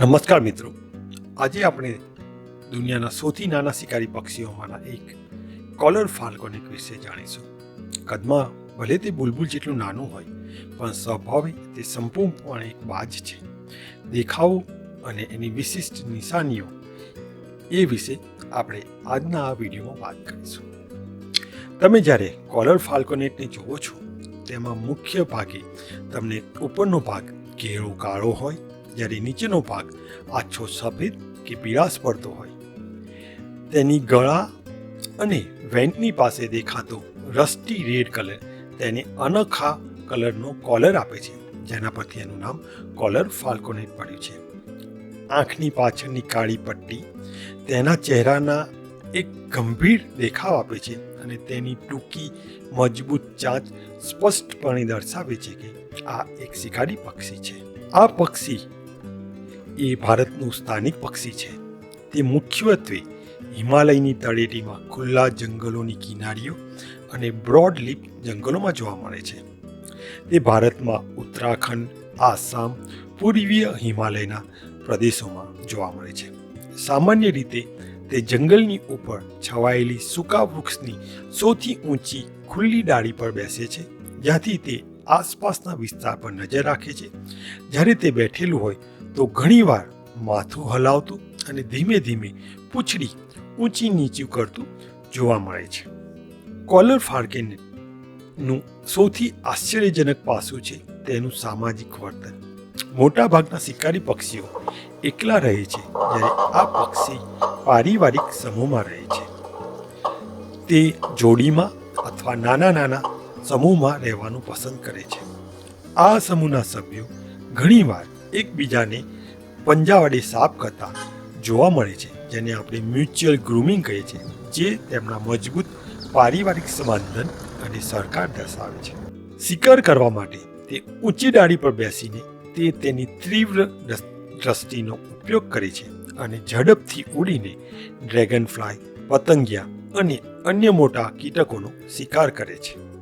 નમસ્કાર મિત્રો. આજે આપણે દુનિયાના સૌથી નાના શિકારી પક્ષીઓમાંના એક કોલર ફાલ્કોનિક વિશે જાણીશું. કદમાં ભલે તે બુલબુલ જેટલું નાનું હોય, પણ સ્વભાવે તે સંપૂર્ણપણે એક બાજ છે. દેખાવો અને એની વિશિષ્ટ નિશાનીઓ એ વિશે આપણે આજના આ વિડીયોમાં વાત કરીશું. તમે જ્યારે કોલર ફાલ્કોનેટને જુઓ છો, તેમાં મુખ્ય ભાગે તમને ઉપરનો ભાગ ઘેરો કાળો હોય જ્યારે નીચેનો ભાગ આછો સફેદ કે પીળાશ પડતો હોય. તેની ગળા અને વેન્ટની પાસે દેખાતો રસ્ટી રેડ કલર તેને અનોખા કલરનો કોલર આપે છે, જેના પરથી એનું નામ કોલર ફાલ્કોનેટ પડ્યું છે. આંખની પાછળની કાળી પટ્ટી તેના ચહેરાના એક ગંભીર દેખાવ આપે છે અને તેની ટૂંકી, મજબૂત ચાંચ સ્પષ્ટપણે દર્શાવે છે કે આ એક શિકારી પક્ષી છે. આ પક્ષી એ ભારતનું સ્થાનિક પક્ષી છે. તે મુખ્યત્વે હિમાલયની તળેટીમાં ખુલ્લા જંગલોની કિનારીઓ અને બ્રોડ લીપ જંગલોમાં જોવા મળે છે. તે ભારતમાં ઉત્તરાખંડ, આસામ, પૂર્વીય હિમાલયના પ્રદેશોમાં જોવા મળે છે. સામાન્ય રીતે તે જંગલની ઉપર છવાયેલી સૂકા વૃક્ષની સૌથી ઊંચી ખુલ્લી ડાળી પર બેસે છે, જ્યાંથી તે આસપાસના વિસ્તાર પર નજર રાખે છે. જ્યારે તે બેઠેલું હોય તો ઘણીવાર માથું હલાવતું અને ધીમે ધીમે પૂંછડી ઊંચી નીચું કરતું જોવા મળે છે. કોલર ફાર્કેનનું સૌથી આશ્ચર્યજનક પાસું છે તેનું સામાજિક વર્તન. મોટાભાગના શિકારી પક્ષીઓ એકલા રહે છે જ્યારે આ પક્ષી પારિવારિક સમૂહમાં રહે છે. તે જોડીમાં અથવા નાના નાના સમૂહમાં રહેવાનું પસંદ કરે છે. આ સમૂહના સભ્યો ઘણીવાર એકબીજાને પંજા વડે સાફ કરતા જોવા મળે છે, જેને આપણે મ્યુચ્યુઅલ ગ્રુમિંગ કહીએ છીએ, જે તેમના મજબૂત પારિવારિક સંબંધન અને સરકાર દર્શાવે છે. શિકાર કરવા માટે તે ઊંચી ડાળી પર બેસીને તે તેની તીવ્ર દ્રષ્ટિનો ઉપયોગ કરે છે અને ઝડપથી ઉડીને ડ્રેગન ફ્લાય પતંગિયા અને અન્ય મોટા કીટકોનો શિકાર કરે છે.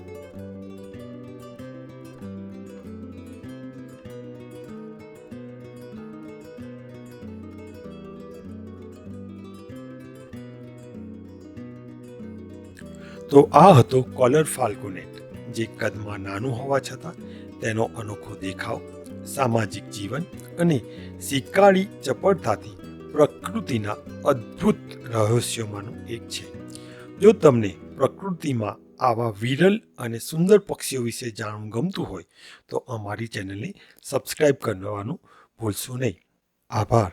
તો આ હતો કોલર ફાલ્કોનેટ જે કદમાં નાનું હોવા છતાં તેનો અનોખો દેખાવ, સામાજિક જીવન અને શિકારી ચપળતાથી પ્રકૃતિના અદ્ભુત રહસ્યોમાંનું એક છે. જો તમને પ્રકૃતિમાં આવા વિરલ અને સુંદર પક્ષીઓ વિશે જાણવું ગમતું હોય, તો અમારી ચેનલને સબસ્ક્રાઈબ કરવાનું ભૂલશો નહીં. આભાર.